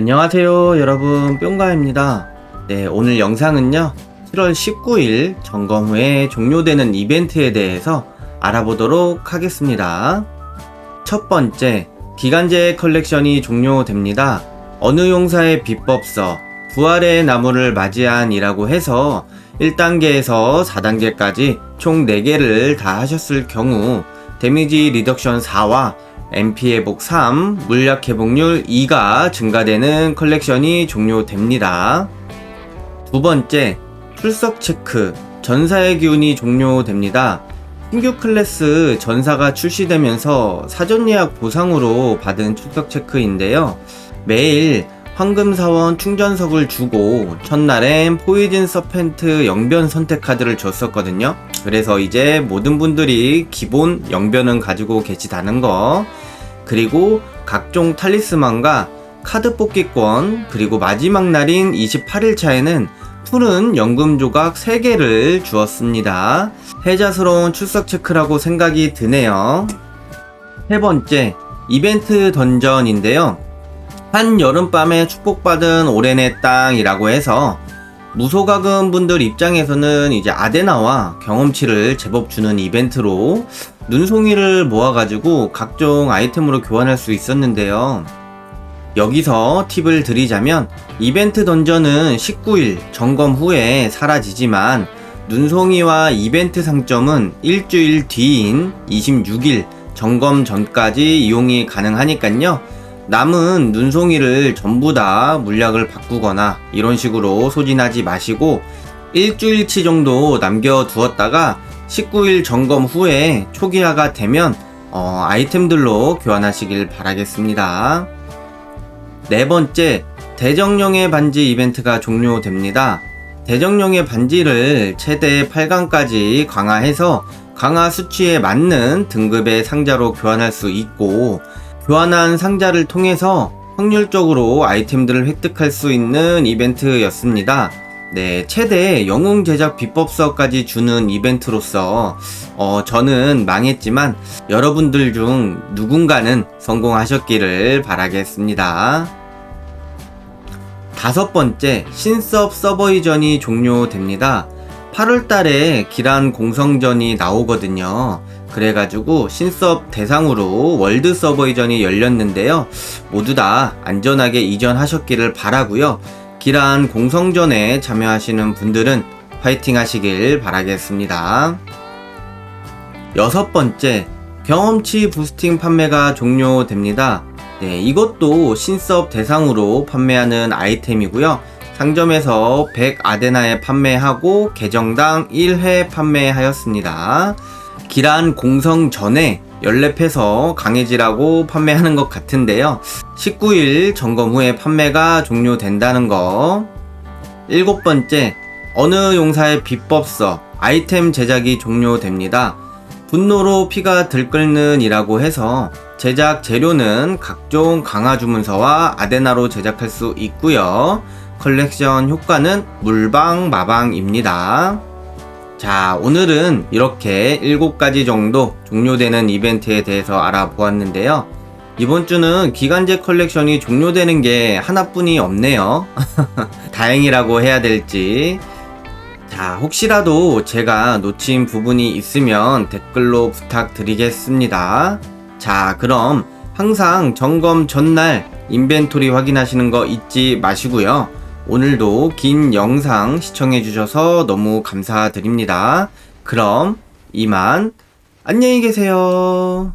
안녕하세요 여러분. 뿅가입니다. 네 오늘 영상은요 7월 19일 점검 후에 종료되는 이벤트에 대해서 알아보도록 하겠습니다. 첫 번째 기간제 컬렉션이 종료됩니다. 어느 용사의 비법서 부활의 나무를 맞이한 이라고 해서 1단계에서 4단계까지 총 4개를 다 하셨을 경우 데미지 리덕션 4와 MP 회복 3, 물약 회복률 2가 증가되는 컬렉션이 종료됩니다. 두 번째, 출석 체크, 전사의 기운이 종료됩니다. 신규 클래스 전사가 출시되면서 사전 예약 보상으로 받은 출석 체크인데요. 매일 황금사원 충전석을 주고 첫날엔 포이즌 서펜트 영변 선택 카드를 줬었거든요. 그래서 이제 모든 분들이 기본 영변은 가지고 계시다는 거. 그리고 각종 탈리스만과 카드 뽑기권, 그리고 마지막 날인 28일차에는 푸른 연금 조각 3개를 주었습니다. 해자스러운 출석 체크라고 생각이 드네요. 세 번째, 이벤트 던전인데요. 한 여름밤에 축복받은 오렌의 땅이라고 해서 무소가금 분들 입장에서는 이제 아데나와 경험치를 제법 주는 이벤트로 눈송이를 모아가지고 각종 아이템으로 교환할 수 있었는데요. 여기서 팁을 드리자면 이벤트 던전은 19일 점검 후에 사라지지만 눈송이와 이벤트 상점은 일주일 뒤인 26일 점검 전까지 이용이 가능하니깐요. 남은 눈송이를 전부 다 물약을 바꾸거나 이런 식으로 소진하지 마시고 일주일치 정도 남겨두었다가 19일 점검 후에 초기화가 되면 어, 아이템들로 교환하시길 바라겠습니다. 네 번째, 대정령의 반지 이벤트가 종료됩니다. 대정령의 반지를 최대 8강까지 강화해서 강화 수치에 맞는 등급의 상자로 교환할 수 있고 교환한 상자를 통해서 확률적으로 아이템들을 획득할 수 있는 이벤트였습니다. 네, 최대 영웅 제작 비법서까지 주는 이벤트로서 어, 저는 망했지만 여러분들 중 누군가는 성공하셨기를 바라겠습니다. 다섯 번째, 신섭 서버 이전이 종료됩니다. 8월 달에 기란 공성전이 나오거든요. 그래가지고 신섭 대상으로 월드 서버 이전이 열렸는데요. 모두 다 안전하게 이전하셨기를 바라고요. 기란 공성전에 참여하시는 분들은 파이팅 하시길 바라겠습니다. 여섯 번째, 경험치 부스팅 판매가 종료됩니다. 네, 이것도 신섭 대상으로 판매하는 아이템이고요. 상점에서 100 아데나에 판매하고 계정당 1회 판매하였습니다. 기란 공성 전에 연랩해서 강해지라고 판매하는 것 같은데요. 19일 점검 후에 판매가 종료된다는 거. 일곱 번째, 어느 용사의 비법서, 아이템 제작이 종료됩니다. 분노로 피가 들끓는 이라고 해서 제작 재료는 각종 강화 주문서와 아데나로 제작할 수 있고요. 컬렉션 효과는 물방 마방입니다. 자, 오늘은 이렇게 7가지 정도 종료되는 이벤트에 대해서 알아보았는데요. 이번 주는 기간제 컬렉션이 종료되는 게 하나뿐이 없네요. 다행이라고 해야 될지. 자, 혹시라도 제가 놓친 부분이 있으면 댓글로 부탁드리겠습니다. 자, 그럼 항상 점검 전날 인벤토리 확인하시는 거 잊지 마시고요. 오늘도 긴 영상 시청해주셔서 너무 감사드립니다. 그럼 이만 안녕히 계세요.